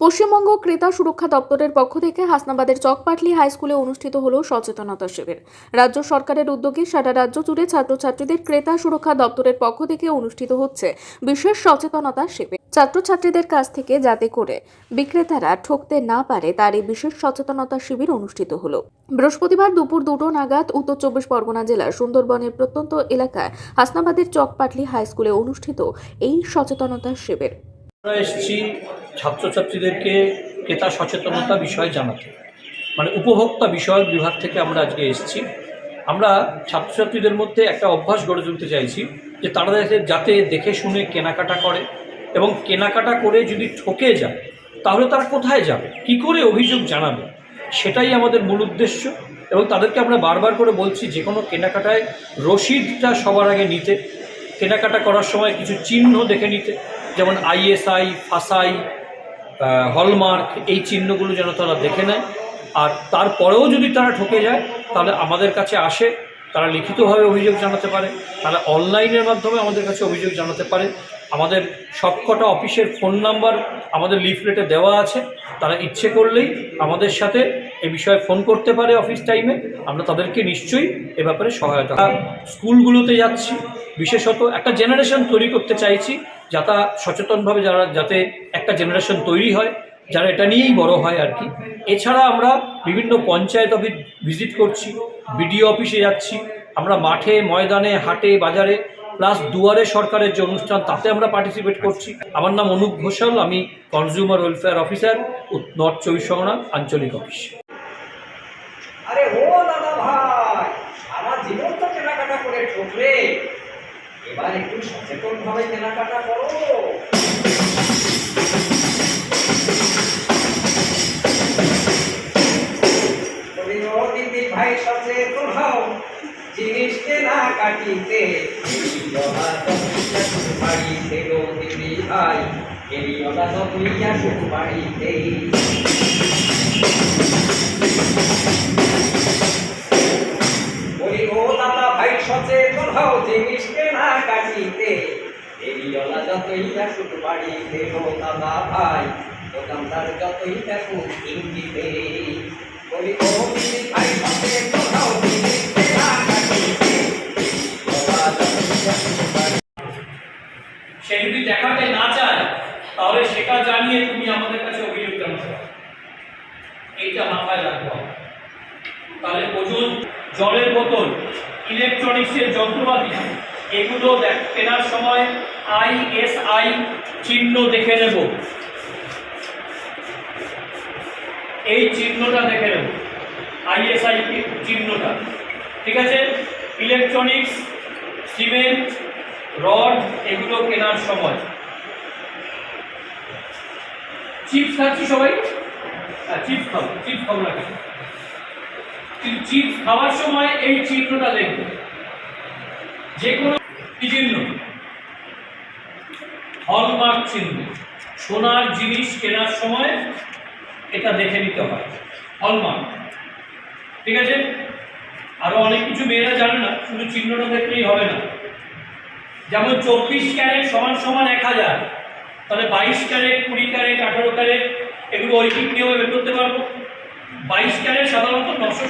পশ্চিমবঙ্গ ক্রেতা সুরক্ষা দপ্তরের পক্ষ থেকে হাসনাবাদের চকপাটলি হাই স্কুলে অনুষ্ঠিত হল সচেতনতা শিবির। রাজ্য সরকারের উদ্যোগে সারা রাজ্য জুড়ে ছাত্রছাত্রীদের ক্রেতা সুরক্ষা দপ্তরের পক্ষ থেকে অনুষ্ঠিত হচ্ছে বিশেষ সচেতনতা শিবির। ছাত্রছাত্রীদের কাছ থেকে যাতে করে বিক্রেতারা ঠকতে না পারে, তার এই বিশেষ সচেতনতা শিবির অনুষ্ঠিত হল। বৃহস্পতিবার দুপুর দুটো নাগাদ উত্তর চব্বিশ পরগনা জেলার সুন্দরবনের প্রত্যন্ত এলাকায় হাসনাবাদের চকপাটলি হাই স্কুলে অনুষ্ঠিত এই সচেতনতা শিবির। আমরা এসেছি ছাত্রছাত্রীদেরকে ক্রেতা সচেতনতা বিষয়ে জানাতে। মানে উপভোক্তা বিষয়ক বিভাগ থেকে আমরা আজকে এসেছি। আমরা ছাত্রছাত্রীদের মধ্যে একটা অভ্যাস গড়ে তুলতে চাইছি যে তারা যাতে দেখে শুনে কেনাকাটা করে এবং কেনাকাটা করে যদি ঠকে যায়, তাহলে তারা কোথায় যাবে? কি করে অভিযোগ জানাবে? সেটাই আমাদের মূল উদ্দেশ্য এবং তাদেরকে আমরা বারবার করে বলছি, যে কোনো কেনাকাটায় রসিদটা সবার আগে নিতে। কেনাকাটা করার সময় কিছু চিহ্ন দেখে নিতে। যেমন আইএসআই, ফাসাই হলমার্ক এই চিহ্নগুলো যেন তারা দেখে নেয়। আর তারপরেও যদি তারা ঠকে যায়, তাহলে আমাদের কাছে আসে, তারা লিখিতভাবে অভিযোগ জানাতে পারে তারা অনলাইনের মাধ্যমে আমাদের কাছে অভিযোগ জানাতে পারে। আমাদের সবকটা অফিসের ফোন নাম্বার আমাদের লিফলেটে দেওয়া আছে, তারা ইচ্ছে করলেই আমাদের সাথে এ বিষয়ে ফোন করতে পারে অফিস টাইমে, আমরা তাদেরকে নিশ্চয়ই এ ব্যাপারে সহায়তা স্কুলগুলোতে যাচ্ছি, বিশেষত একটা জেনারেশন তৈরি করতে চাইছি যাতে সচেতনভাবে যারা, যাতে একটা জেনারেশন তৈরি হয়, যারা এটা নিয়েই বড় হয় আর কি। এছাড়া আমরা বিভিন্ন পঞ্চায়েত অফিস ভিজিট করছি বিডিও অফিসে যাচ্ছি, আমরা মাঠে, ময়দানে, হাটে, বাজারে প্লাস দুয়ারে সরকারের যে অনুষ্ঠান, তাতে আমরা পার্টিসিপেট করছি। আমার নাম অনুপ ঘোষাল, আমি কনজিউমার ওয়েলফেয়ার অফিসার নর্থ চব্বিশ পরগনা আঞ্চলিক অফিস আরে ও দাদা ভাই জীবন তো কেনাকাটা করে এবার একটু সচেতন ভাবে কেনাকাটা করো। ভাই সচেতন হও জিনিস কেনা কাটিতে। বাড়িতে গো দিদি ভাই তুইয়া শুধু বাড়িতে। কাটিতে এরিওলা যতই আসুক বাড়িতে দাদা ভাই দোকানদার যতই ইঙ্গিতে। আসুক বাড়িতে। সে যদি দেখাতে না চায়, তাহলে সেটা জানিয়ে তুমি আমাদের কাছে অভিযোগ জানাতে এইটা মাথায় রাখব। তাহলে ওজন জলের বোতল ইলেকট্রনিক্সের যন্ত্রপাতি এগুলো দেখ কেনার সময় আইএসআই চিহ্ন দেখে নেব। এই চিহ্নটা দেখে নেব আইএসআই চিহ্নটা। ঠিক আছে? ইলেকট্রনিক্স, সিমেন্ট, রড, এগুলো কেনার সময়। চিপস খাচ্ছি সবাই? হ্যাঁ চিপস খাব চিপস খাব না চিপস খাওয়ার সময় এই চিহ্নটা দেখবে। যে কোনো কি চিহ্ন হলমার্ক চিহ্ন। সোনার জিনিস কেনার সময় এটা দেখে নিতে হয়। হলমার্ক। ঠিক আছে? আরও অনেক কিছু মেয়েরা জানে না, শুধু চিহ্নটা দেখলেই হবে না। যেমন চব্বিশ ক্যারেট সমান সমান এক হাজার। তাহলে বাইশ ক্যারেট, কুড়ি ক্যারেট, আঠারো ক্যারেট, এগুলো ঐকিক নিয়মে বের করতে পারব। বাইশ ক্যারেট সাধারণত নশো